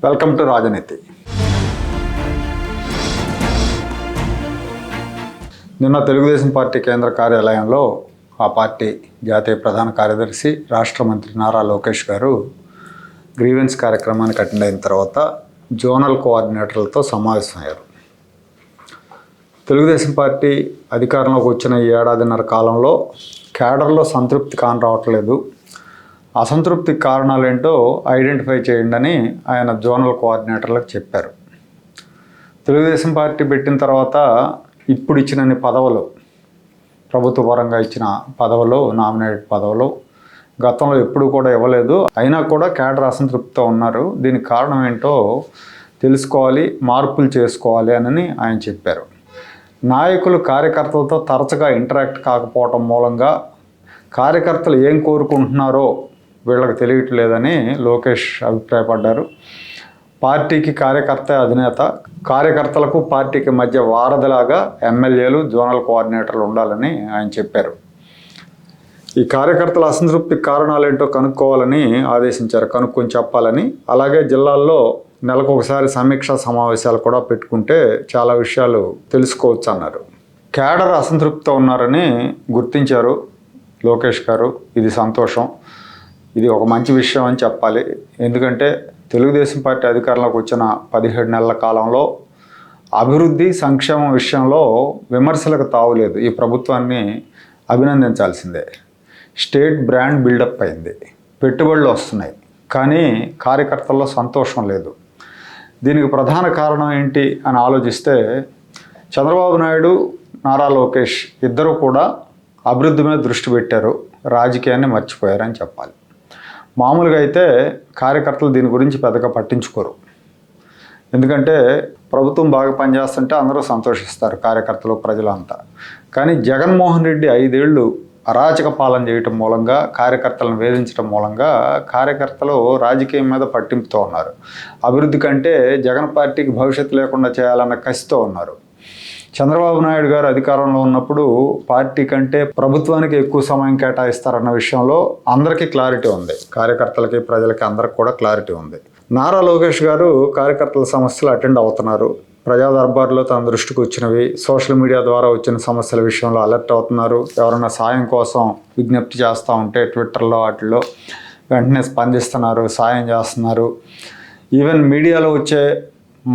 Welcome to రాజనీతి. నిన్న Telugu Desam party కేంద్ర కార్యాలయంలో ఆ పార్టీ జాతీయ ప్రధాన కార్యదర్శి రాష్ట్ర మంత్రి నారా లోకేష్ గారు గ్రీవెన్స్ కార్యక్రమానికి అటెండ్ అయిన తర్వాత జోనల్ కోఆర్డినేటర్లతో సమావేశమయ్యారు తెలుగుదేశం పార్టీ అధికారంలోకి వచ్చిన ఈ ఏడాదిన్నర కాలంలో కేడర్లో సంతృప్తి కాని రావట్లేదు అసంతృప్తి కారణాలు ఏంటో ఐడెంటిఫై చేయండి అని ఆయన జోనల్ కోఆర్డినేటర్లకు చెప్పారు. తెలుగుదేశం పార్టీ పెట్టిన తర్వాత ఇప్పుడు ఇచ్చినన్ని పదవులు ప్రభుత్వ పరంగా ఇచ్చిన పదవులు నామినేటెడ్ పదవులు గతంలో ఎప్పుడు కూడా ఇవ్వలేదు. అయినా కూడా కేడర్ అసంతృప్తితో ఉన్నారు. దీనికి కారణం ఏంటో తెలుసుకోవాలి మార్పులు చేసుకోవాలి అని ఆయన చెప్పారు. నాయకులు కార్యకర్తలతో తరచుగా ఇంటరాక్ట్ కాకపోవటం మూలంగా కార్యకర్తలు ఏం కోరుకుంటున్నారో వీళ్ళకి తెలియట్లేదని లోకేష్ అభిప్రాయపడ్డారు. పార్టీకి కార్యకర్త అధినేత కార్యకర్తలకు పార్టీకి మధ్య వారధిలాగా ఎమ్మెల్యేలు జోనల్ కోఆర్డినేటర్లు ఉండాలని ఆయన చెప్పారు. ఈ కార్యకర్తల అసంతృప్తి కారణాలేంటో కనుక్కోవాలని ఆదేశించారు. కనుక్కొని చెప్పాలని అలాగే జిల్లాల్లో నెలకు ఒకసారి సమీక్షా సమావేశాలు కూడా పెట్టుకుంటే చాలా విషయాలు తెలుసుకోవచ్చు అన్నారు. కేడర్ అసంతృప్తితో ఉన్నారని గుర్తించారు లోకేష్ గారు. ఇది సంతోషం. ఇది ఒక మంచి విషయం అని చెప్పాలి. ఎందుకంటే తెలుగుదేశం పార్టీ అధికారంలోకి వచ్చిన పదిహేడు నెలల కాలంలో అభివృద్ధి సంక్షేమం విషయంలో విమర్శలకు తావులేదు ఈ ప్రభుత్వాన్ని అభినందించాల్సిందే. స్టేట్ బ్రాండ్ బిల్డప్ అయింది. పెట్టుబడులు వస్తున్నాయి. కానీ కార్యకర్తల్లో సంతోషం లేదు. దీనికి ప్రధాన కారణం ఏంటి అని ఆలోచిస్తే చంద్రబాబు నాయుడు నారా లోకేష్ ఇద్దరు కూడా అభివృద్ధి మీద దృష్టి పెట్టారు. రాజకీయాన్ని మర్చిపోయారని చెప్పాలి. మామూలుగా అయితే కార్యకర్తలు దీని గురించి పెద్దగా పట్టించుకోరు. ఎందుకంటే ప్రభుత్వం బాగా పనిచేస్తుంటే అందరూ సంతోషిస్తారు కార్యకర్తలు ప్రజలంతా. కానీ జగన్మోహన్ రెడ్డి ఐదేళ్ళు అరాచక పాలన చేయటం మూలంగా కార్యకర్తలను వేధించడం మూలంగా కార్యకర్తలు రాజకీయం మీద పట్టింపుతో ఉన్నారు. అభివృద్ధి కంటే జగన్ పార్టీకి భవిష్యత్తు లేకుండా చేయాలన్న కసితో ఉన్నారు. చంద్రబాబు నాయుడు గారు అధికారంలో ఉన్నప్పుడు పార్టీ కంటే ప్రభుత్వానికి ఎక్కువ సమయం కేటాయిస్తారన్న విషయంలో అందరికీ క్లారిటీ ఉంది. కార్యకర్తలకి ప్రజలకి అందరికి కూడా క్లారిటీ ఉంది. నారా లోకేష్ గారు కార్యకర్తల సమస్యలు అటెండ్ అవుతున్నారు. ప్రజా దర్బార్లో తన దృష్టికి వచ్చినవి సోషల్ మీడియా ద్వారా వచ్చిన సమస్యల విషయంలో అలర్ట్ అవుతున్నారు. ఎవరైనా సాయం కోసం విజ్ఞప్తి చేస్తూ ఉంటే ట్విట్టర్లో వాటిలో వెంటనే స్పందిస్తున్నారు సాయం చేస్తున్నారు. ఈవెన్ మీడియాలో వచ్చే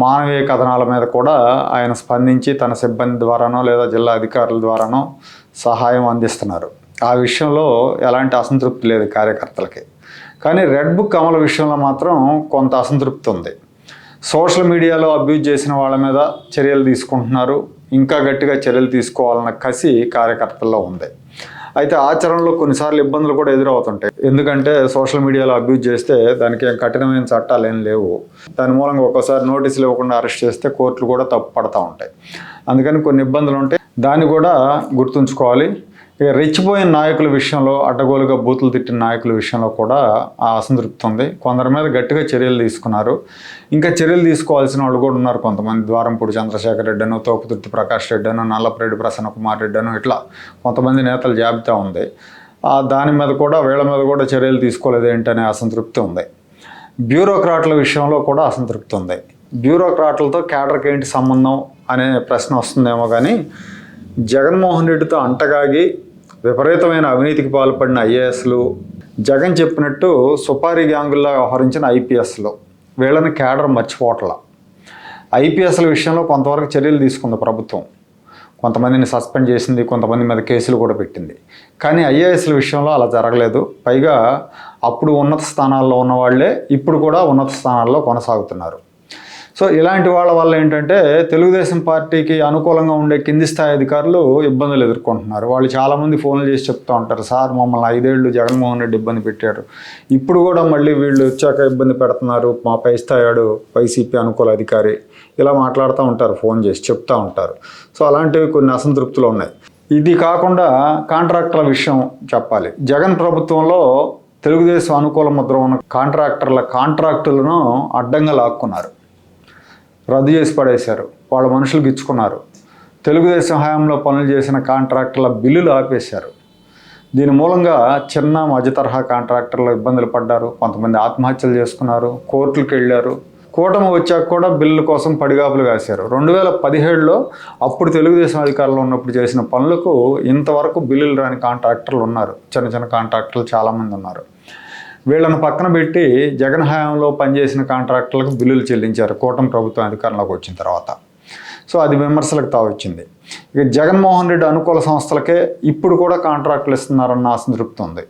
మానవీయ కథనాల మీద కూడా ఆయన స్పందించి తన సిబ్బంది ద్వారానో లేదా జిల్లా అధికారుల ద్వారానో సహాయం అందిస్తున్నారు. ఆ విషయంలో ఎలాంటి అసంతృప్తి లేదు కార్యకర్తలకి. కానీ రెడ్ బుక్ అమలు విషయంలో మాత్రం కొంత అసంతృప్తి ఉంది. సోషల్ మీడియాలో అబ్యూజ్ చేసిన వాళ్ళ మీద చర్యలు తీసుకుంటున్నారు. ఇంకా గట్టిగా చర్యలు తీసుకోవాలన్న కసి కార్యకర్తల్లో ఉంది. అయితే ఆచరణలో కొన్నిసార్లు ఇబ్బందులు కూడా ఎదురవుతుంటాయి. ఎందుకంటే సోషల్ మీడియాలో అబ్యూజ్ చేస్తే దానికి ఏం కఠినమైన చట్టాలు ఏం లేవు. దాని మూలంగా ఒక్కోసారి నోటీసులు ఇవ్వకుండా అరెస్ట్ చేస్తే కోర్టులు కూడా తప్పు పడతా ఉంటాయి. అందుకని కొన్ని ఇబ్బందులు ఉంటాయి. దాన్ని కూడా గుర్తుంచుకోవాలి. ఇక రెచ్చిపోయిన నాయకుల విషయంలో అడ్డగోలుగా బూతులు తిట్టిన నాయకుల విషయంలో కూడా ఆ అసంతృప్తి ఉంది. కొందరి మీద గట్టిగా చర్యలు తీసుకున్నారు. ఇంకా చర్యలు తీసుకోవాల్సిన వాళ్ళు కూడా ఉన్నారు కొంతమంది. ద్వారంపూడి చంద్రశేఖర్ రెడ్డి అను తోపుతుర్తి ప్రకాష్ రెడ్డి అను నల్లపరెడ్డి ప్రసన్న కుమార్ రెడ్డి అను ఇట్లా కొంతమంది నేతల జాబితా ఉంది. దాని మీద కూడా వీళ్ళ మీద కూడా చర్యలు తీసుకోలేదు ఏంటనే అసంతృప్తి ఉంది. బ్యూరోక్రాట్ల విషయంలో కూడా అసంతృప్తి ఉంది. బ్యూరోక్రాట్లతో కేడర్కి ఏంటి సంబంధం అనే ప్రశ్న వస్తుందేమో కానీ జగన్మోహన్ రెడ్డితో అంటగాగి విపరీతమైన అవినీతికి పాల్పడిన ఐఏఎస్లు. జగన్ చెప్పినట్టు సుపారీ గ్యాంగుల్లా వ్యవహరించిన ఐపీఎస్లు. వీళ్ళని కేడర్ మర్చిపోవట్ల. ఐపీఎస్ల విషయంలో కొంతవరకు చర్యలు తీసుకుంది ప్రభుత్వం. కొంతమందిని సస్పెండ్ చేసింది కొంతమంది మీద కేసులు కూడా పెట్టింది. కానీ ఐఏఎస్ల విషయంలో అలా జరగలేదు. పైగా అప్పుడు ఉన్నత స్థానాల్లో ఉన్న వాళ్ళే ఇప్పుడు కూడా ఉన్నత స్థానాల్లో కొనసాగుతున్నారు. సో ఇలాంటి వాళ్ళ వల్ల ఏంటంటే తెలుగుదేశం పార్టీకి అనుకూలంగా ఉండే కింది స్థాయి అధికారులు ఇబ్బందులు ఎదుర్కొంటున్నారు. వాళ్ళు చాలామంది ఫోన్లు చేసి చెప్తూ ఉంటారు సార్ మమ్మల్ని ఐదేళ్ళు జగన్మోహన్ రెడ్డి ఇబ్బంది పెట్టారు. ఇప్పుడు కూడా మళ్ళీ వీళ్ళు వచ్చాక ఇబ్బంది పెడుతున్నారు మా పై స్థాయాడు వైసీపీ అనుకూల అధికారి. ఇలా మాట్లాడుతూ ఉంటారు ఫోన్ చేసి చెప్తూ ఉంటారు. సో అలాంటివి కొన్ని అసంతృప్తులు ఉన్నాయి. ఇది కాకుండా కాంట్రాక్టర్ల విషయం చెప్పాలి. జగన్ ప్రభుత్వంలో తెలుగుదేశం అనుకూల ముద్ర ఉన్న కాంట్రాక్టర్ల కాంట్రాక్టులను అడ్డంగా లాక్కున్నారు. రద్దు చేసి పడేశారు. వాళ్ళ మనుషులకు ఇచ్చుకున్నారు తెలుగుదేశం హయాంలో పనులు చేసిన కాంట్రాక్టర్ల బిల్లులు ఆపేశారు. దీని మూలంగా చిన్న మధ్య తరహా కాంట్రాక్టర్లు ఇబ్బందులు పడ్డారు. కొంతమంది ఆత్మహత్యలు చేసుకున్నారు. కోర్టులకు వెళ్ళారు. కూటమి వచ్చాక కూడా బిల్లు కోసం పడిగాపులు కాశారు రెండు వేల పదిహేడులో అప్పుడు తెలుగుదేశం అధికారంలో ఉన్నప్పుడు చేసిన పనులకు ఇంతవరకు బిల్లులు రాని కాంట్రాక్టర్లు ఉన్నారు. చిన్న చిన్న కాంట్రాక్టర్లు చాలామంది ఉన్నారు. వీళ్ళని పక్కన పెట్టి జగన్ హయాంలో పనిచేసిన కాంట్రాక్టర్లకు బిల్లులు చెల్లించారు. కూటమి ప్రభుత్వం అధికారంలోకి వచ్చిన తర్వాత. సో అది విమర్శలకు తావచ్చింది ఇక జగన్మోహన్ రెడ్డి అనుకూల సంస్థలకే ఇప్పుడు కూడా కాంట్రాక్టులు ఇస్తున్నారన్న అసంతృప్తి ఉంది.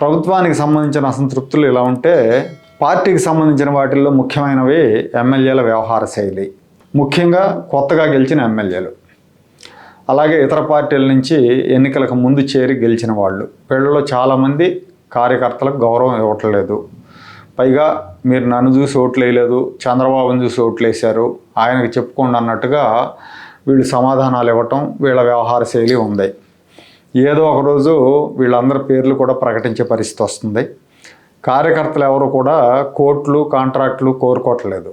ప్రభుత్వానికి సంబంధించిన అసంతృప్తులు ఇలా ఉంటే పార్టీకి సంబంధించిన వాటిల్లో ముఖ్యమైనవి ఎమ్మెల్యేల వ్యవహార శైలి. ముఖ్యంగా కొత్తగా గెలిచిన ఎమ్మెల్యేలు. అలాగే ఇతర పార్టీల నుంచి ఎన్నికలకు ముందు చేరి గెలిచిన వాళ్ళు. వీళ్ళలో చాలామంది కార్యకర్తలకు గౌరవం ఇవ్వట్లేదు. పైగా మీరు నన్ను చూసి ఓట్లు వేయలేదు చంద్రబాబుని చూసి ఓట్లు వేశారు ఆయనకు చెప్పుకోండి అన్నట్టుగా వీళ్ళు సమాధానాలు ఇవ్వటం వీళ్ళ వ్యవహార శైలి ఉంది. ఏదో ఒకరోజు వీళ్ళందరి పేర్లు కూడా ప్రకటించే పరిస్థితి వస్తుంది. కార్యకర్తలు ఎవరు కూడా కోట్లు కాంట్రాక్టులు కోరుకోవట్లేదు.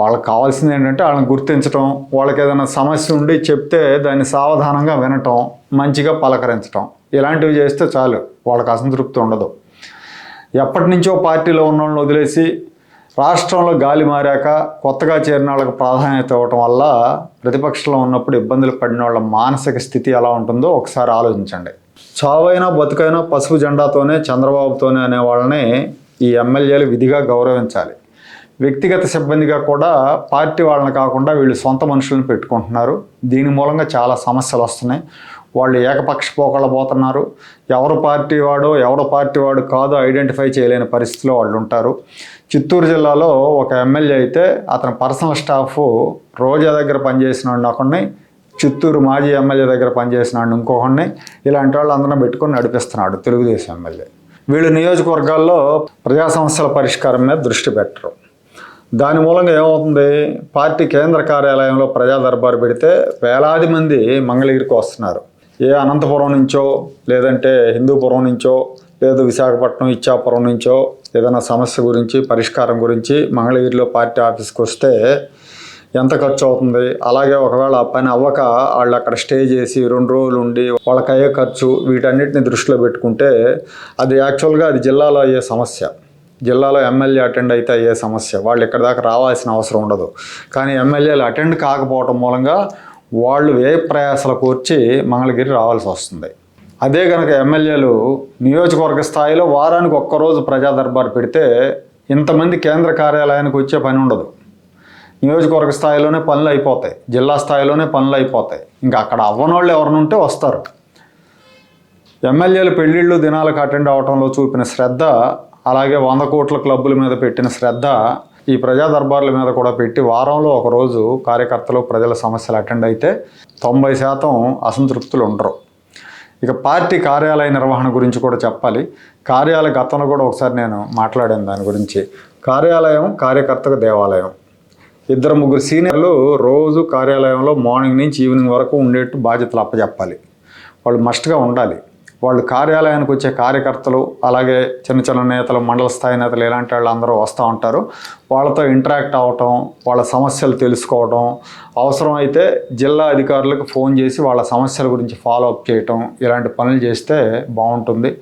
వాళ్ళకి కావాల్సింది ఏంటంటే వాళ్ళని గుర్తించడం వాళ్ళకి ఏదైనా సమస్య ఉండి చెప్తే దాన్ని సావధానంగా వినటం మంచిగా పలకరించటం. ఇలాంటివి చేస్తే చాలు వాళ్ళకి అసంతృప్తి ఉండదు. ఎప్పటి నుంచో పార్టీలో ఉన్న వాళ్ళని వదిలేసి రాష్ట్రంలో గాలి మారాక కొత్తగా చేరిన వాళ్ళకి ప్రాధాన్యత ఇవ్వటం వల్ల ప్రతిపక్షంలో ఉన్నప్పుడు ఇబ్బందులు పడిన వాళ్ళ మానసిక స్థితి ఎలా ఉంటుందో ఒకసారి ఆలోచించండి. చావైనా బతుకైనా పసుపు జెండాతోనే చంద్రబాబుతోనే అనే వాళ్ళని ఈ ఎమ్మెల్యేలు విధిగా గౌరవించాలి. వ్యక్తిగత సిబ్బందిగా కూడా పార్టీ వాళ్ళని కాకుండా వీళ్ళు సొంత మనుషులను పెట్టుకుంటున్నారు. దీని మూలంగా చాలా సమస్యలు వస్తున్నాయి. వాళ్ళు ఏకపక్ష పోకళ్ళ పోతున్నారు ఎవరు పార్టీ వాడో ఎవరు పార్టీ వాడు కాదో ఐడెంటిఫై చేయలేని పరిస్థితిలో వాళ్ళు ఉంటారు. చిత్తూరు జిల్లాలో ఒక ఎమ్మెల్యే అయితే అతని పర్సనల్ స్టాఫ్ రోజా దగ్గర పనిచేసిన వాడిని ఒకడిని చిత్తూరు మాజీ ఎమ్మెల్యే దగ్గర పనిచేసిన వాడిని ఇంకొకడిని ఇలాంటి వాళ్ళు అందరం పెట్టుకొని నడిపిస్తున్నాడు తెలుగుదేశం ఎమ్మెల్యే. వీళ్ళు నియోజకవర్గాల్లో ప్రజా సమస్యల పరిష్కారం మీద దృష్టి పెట్టరు. దాని మూలంగా ఏమవుతుంది? పార్టీ కేంద్ర కార్యాలయంలో ప్రజా దర్బారు పెడితే వేలాది మంది మంగళగిరికి వస్తున్నారు. ఏ అనంతపురం నుంచో లేదంటే హిందూపురం నుంచో లేదు విశాఖపట్నం ఇచ్చాపురం నుంచో ఏదైనా సమస్య గురించి పరిష్కారం గురించి మంగళగిరిలో పార్టీ ఆఫీస్కి వస్తే ఎంత ఖర్చు అవుతుంది? అలాగే ఒకవేళ ఆ పని అవ్వక వాళ్ళు అక్కడ స్టే చేసి రెండు రోజులు ఉండి వాళ్ళకి అయ్యే ఖర్చు వీటన్నిటిని దృష్టిలో పెట్టుకుంటే అది యాక్చువల్గా అది జిల్లాలో అయ్యే సమస్య. జిల్లాలో ఎమ్మెల్యే అటెండ్ అయితే అయ్యే సమస్య. వాళ్ళు ఇక్కడ దాకా రావాల్సిన అవసరం ఉండదు. కానీ ఎమ్మెల్యేలు అటెండ్ కాకపోవడం మూలంగా వాళ్ళు వ్యయ ప్రయాసలకు కూర్చి మంగళగిరి రావాల్సి వస్తుంది. అదే కనుక ఎమ్మెల్యేలు నియోజకవర్గ స్థాయిలో వారానికి ఒక్కరోజు ప్రజా దర్బార్ పెడితే ఇంతమంది కేంద్ర కార్యాలయానికి వచ్చే పని ఉండదు. నియోజకవర్గ స్థాయిలోనే పనులు అయిపోతాయి. జిల్లా స్థాయిలోనే పనులు అయిపోతాయి. ఇంకా అక్కడ అవ్వనోళ్ళు ఎవరినుంటే వస్తారు. ఎమ్మెల్యేలు పెళ్ళిళ్ళు దినాలకు అటెండ్ అవడంలో చూపిన శ్రద్ధ అలాగే వంద కోట్ల క్లబ్బుల మీద పెట్టిన శ్రద్ధ ఈ ప్రజా దర్బార్ల మీద కూడా పెట్టి వారంలో ఒకరోజు కార్యకర్తలు ప్రజల సమస్యలు అటెండ్ అయితే తొంభై శాతం అసంతృప్తులు ఉండరు. ఇక పార్టీ కార్యాలయ నిర్వహణ గురించి కూడా చెప్పాలి. కార్యాలయ గతంలో కూడా ఒకసారి నేను మాట్లాడాను దాని గురించి. కార్యాలయం కార్యకర్తకు దేవాలయం. ఇద్దరు ముగ్గురు సీనియర్లు రోజు కార్యాలయంలో మార్నింగ్ నుంచి ఈవినింగ్ వరకు ఉండేట్టు బాధ్యతలు అప్పచెప్పాలి వాళ్ళు మస్ట్గా ఉండాలి. వాళ్ళు కార్యాలయానికి వచ్చే కార్యకర్తలు అలాగే చిన్న చిన్న నేతలు మండల స్థాయి నేతలు ఇలాంటి వాళ్ళు అందరూ వస్తూ ఉంటారు. వాళ్ళతో ఇంటరాక్ట్ అవ్వటం వాళ్ళ సమస్యలు తెలుసుకోవడం అవసరం అయితే జిల్లా అధికారులకు ఫోన్ చేసి వాళ్ళ సమస్యల గురించి ఫాలో అప్ చేయటం ఇలాంటి పనులు చేస్తే బాగుంటుంది.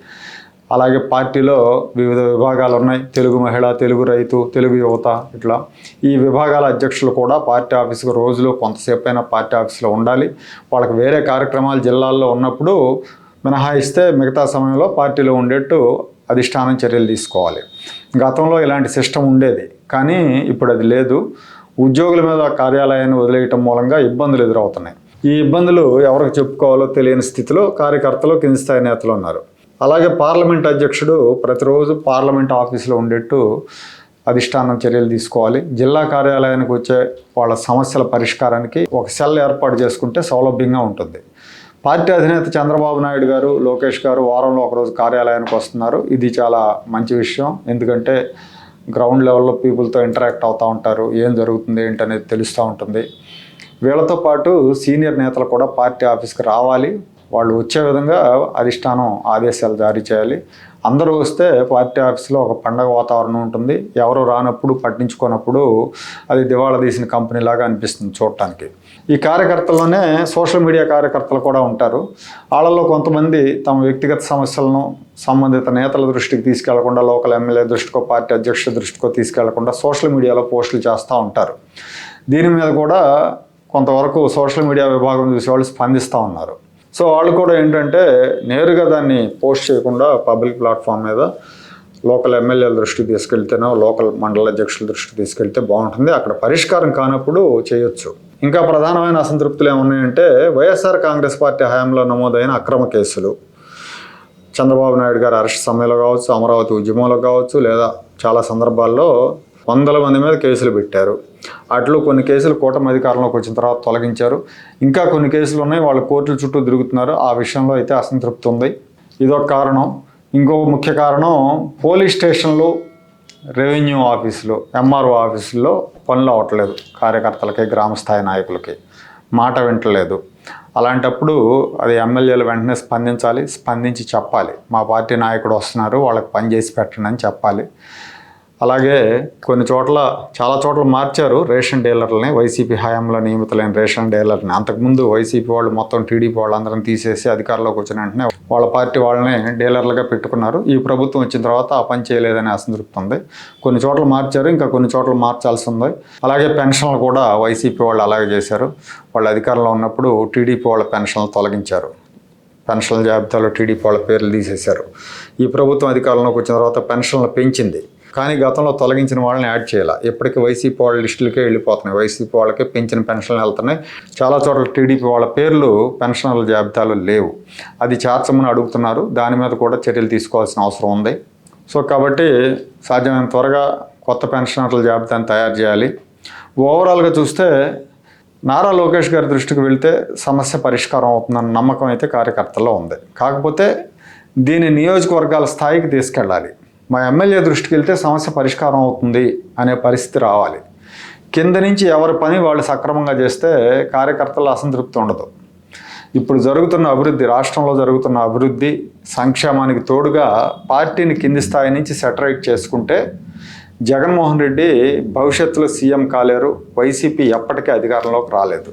అలాగే పార్టీలో వివిధ విభాగాలు ఉన్నాయి. తెలుగు మహిళ తెలుగు రైతు తెలుగు యువత ఇట్లా. ఈ విభాగాల అధ్యక్షులు కూడా పార్టీ ఆఫీస్కి రోజులో కొంతసేపు అయినా పార్టీ ఆఫీస్లో ఉండాలి. వాళ్ళకి వేరే కార్యక్రమాలు జిల్లాల్లో ఉన్నప్పుడు మినహాయిస్తే మిగతా సమయంలో పార్టీలో ఉండేట్టు అధిష్టానం చర్యలు తీసుకోవాలి. గతంలో ఇలాంటి సిస్టమ్ ఉండేది. కానీ ఇప్పుడు అది లేదు. ఉద్యోగుల మీద కార్యాలయాన్ని వదిలేయటం మూలంగా ఇబ్బందులు ఎదురవుతున్నాయి. ఈ ఇబ్బందులు ఎవరికి చెప్పుకోవాలో తెలియని స్థితిలో కార్యకర్తలు కింది స్థాయి నేతలు ఉన్నారు. అలాగే పార్లమెంట్ అధ్యక్షుడు ప్రతిరోజు పార్లమెంట్ ఆఫీసులో ఉండేట్టు అధిష్టానం చర్యలు తీసుకోవాలి. జిల్లా కార్యాలయానికి వచ్చే వాళ్ళ సమస్యల పరిష్కారానికి ఒక సెల్ ఏర్పాటు చేసుకుంటే సౌలభ్యంగా ఉంటుంది. పార్టీ అధినేత చంద్రబాబు నాయుడు గారు లోకేష్ గారు వారంలో ఒకరోజు కార్యాలయానికి వస్తున్నారు. ఇది చాలా మంచి విషయం. ఎందుకంటే గ్రౌండ్ లెవెల్లో పీపుల్తో ఇంటరాక్ట్ అవుతూ ఉంటారు. ఏం జరుగుతుంది ఏంటనేది తెలుస్తూ ఉంటుంది. వీళ్ళతో పాటు సీనియర్ నేతలు కూడా పార్టీ ఆఫీస్కి రావాలి. వాళ్ళు వచ్చే విధంగా అధిష్టానం ఆదేశాలు జారీ చేయాలి. అందరూ వస్తే పార్టీ ఆఫీస్లో ఒక పండగ వాతావరణం ఉంటుంది. ఎవరు రానప్పుడు పట్టించుకోనప్పుడు అది దివాళా తీసిన కంపెనీలాగా అనిపిస్తుంది చూడటానికి. ఈ కార్యకర్తల్లోనే సోషల్ మీడియా కార్యకర్తలు కూడా ఉంటారు. వాళ్ళలో కొంతమంది తమ వ్యక్తిగత సమస్యలను సంబంధిత నేతల దృష్టికి తీసుకెళ్ళకుండా లోకల్ ఎమ్మెల్యే దృష్టికో పార్టీ అధ్యక్షుల దృష్టికో తీసుకెళ్ళకుండా సోషల్ మీడియాలో పోస్టులు చేస్తూ ఉంటారు. దీని మీద కూడా కొంతవరకు సోషల్ మీడియా విభాగం చూసి వాళ్ళు స్పందిస్తూ ఉన్నారు. సో వాళ్ళు కూడా ఏంటంటే నేరుగా దాన్ని పోస్ట్ చేయకుండా పబ్లిక్ ప్లాట్ఫామ్ మీద లోకల్ ఎమ్మెల్యేల దృష్టికి తీసుకెళ్తేనో లోకల్ మండల అధ్యక్షుల దృష్టికి తీసుకెళ్తే బాగుంటుంది. అక్కడ పరిష్కారం కానప్పుడు చేయొచ్చు. ఇంకా ప్రధానమైన అసంతృప్తులు ఏమున్నాయంటే వైఎస్ఆర్ కాంగ్రెస్ పార్టీ హయాంలో నమోదైన అక్రమ కేసులు. చంద్రబాబు నాయుడు గారి అరెస్ట్ సమయంలో కావచ్చు అమరావతి ఉద్యమంలో కావచ్చు లేదా చాలా సందర్భాల్లో వందల మంది మీద కేసులు పెట్టారు. అట్లు కొన్ని కేసులు కూటమి అధికారంలోకి వచ్చిన తర్వాత తొలగించారు. ఇంకా కొన్ని కేసులు ఉన్నాయి వాళ్ళు కోర్టుల చుట్టూ తిరుగుతున్నారు. ఆ విషయంలో అయితే అసంతృప్తి ఉంది. ఇదొక కారణం. ఇంకో ముఖ్య కారణం పోలీస్ స్టేషన్లు రెవెన్యూ ఆఫీసులు ఎంఆర్ఓ ఆఫీసుల్లో పనులు అవ్వట్లేదు కార్యకర్తలకి గ్రామస్థాయి నాయకులకి. మాట వింటలేదు. అలాంటప్పుడు అది ఎమ్మెల్యేలు వెంటనే స్పందించాలి స్పందించి చెప్పాలి. మా పార్టీ నాయకుడు వస్తున్నారు వాళ్ళకి పని చేసి పెట్టండి అని చెప్పాలి. అలాగే కొన్ని చోట్ల చాలా చోట్ల మార్చారు రేషన్ డీలర్లని వైసీపీ హయాంలో నియమితులైన రేషన్ డీలర్ని అంతకుముందు వైసీపీ వాళ్ళు మొత్తం టీడీపీ వాళ్ళందరం తీసేసి అధికారంలోకి వచ్చిన వెంటనే వాళ్ళ పార్టీ వాళ్ళని డీలర్లుగా పెట్టుకున్నారు. ఈ ప్రభుత్వం వచ్చిన తర్వాత ఆ పని చేయలేదని అసంతృప్తి ఉంది. కొన్ని చోట్ల మార్చారు ఇంకా కొన్ని చోట్ల మార్చాల్సి ఉంది. అలాగే పెన్షన్లు కూడా వైసీపీ వాళ్ళు అలాగే చేశారు. వాళ్ళు అధికారంలో ఉన్నప్పుడు టీడీపీ వాళ్ళ పెన్షన్లు తొలగించారు. పెన్షన్ల జాబితాలో టీడీపీ వాళ్ళ పేర్లు తీసేశారు. ఈ ప్రభుత్వం అధికారంలోకి వచ్చిన తర్వాత పెన్షన్లు పెంచింది. కానీ గతంలో తొలగించిన వాళ్ళని యాడ్ చేయాలి. ఇప్పటికీ వైసీపీ వాళ్ళ లిస్టులకే వెళ్ళిపోతున్నాయి. వైసీపీ వాళ్ళకే పెంచిన పెన్షన్లు వెళ్తున్నాయి. చాలా చోట్ల టీడీపీ వాళ్ళ పేర్లు పెన్షనర్ల జాబితాలో లేవు. అది చేర్చమని అడుగుతున్నారు. దాని మీద కూడా చర్యలు తీసుకోవాల్సిన అవసరం ఉంది. సో కాబట్టి సాధ్యమైన త్వరగా కొత్త పెన్షనర్ల జాబితాను తయారు చేయాలి. ఓవరాల్గా చూస్తే నారా లోకేష్ గారి దృష్టికి వెళ్తే సమస్య పరిష్కారం అవుతుందన్న నమ్మకం అయితే కార్యకర్తల్లో ఉంది. కాకపోతే దీని నియోజకవర్గాల స్థాయికి తీసుకెళ్ళాలి. మా ఎమ్మెల్యే దృష్టికి వెళ్తే సమస్య పరిష్కారం అవుతుంది అనే పరిస్థితి రావాలి. కింద నుంచి ఎవరి పని వాళ్ళు సక్రమంగా చేస్తే కార్యకర్తల అసంతృప్తి ఉండదు. ఇప్పుడు జరుగుతున్న అభివృద్ధి రాష్ట్రంలో జరుగుతున్న అభివృద్ధి సంక్షేమానికి తోడుగా పార్టీని కింది స్థాయి నుంచి సెటరేట్ చేసుకుంటే జగన్మోహన్ రెడ్డి భవిష్యత్తులో సీఎం కాలేరు వైసీపీ ఎప్పటికీ అధికారంలోకి రాలేదు.